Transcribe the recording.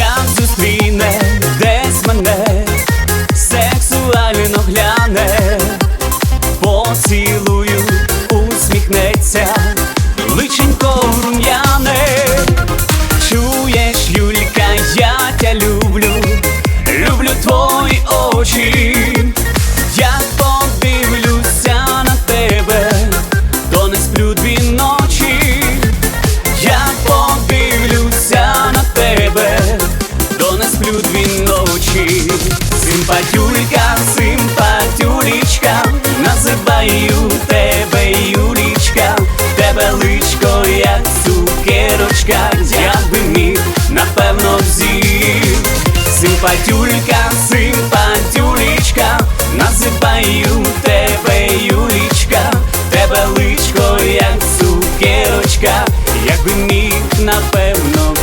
як зустріне десь мене, сексуально гляне, поцілую, усміхнеться, личенько рум'яне. Чуєш, Юлька, я тя люблю, люблю твої очі. Як подивлюся на тебе, то не сплю дві ночі. люблю дві ночі, симпатюлька, симпатюлічка, називаю тебе, Юлічка, тебе личко, як цукерочка, я би міг, напевно, з'їв. Симпатюлька, симпатюлічка, називаю тебе, Юлічка, тебе личко, як цукерочка, як би міг, напевно.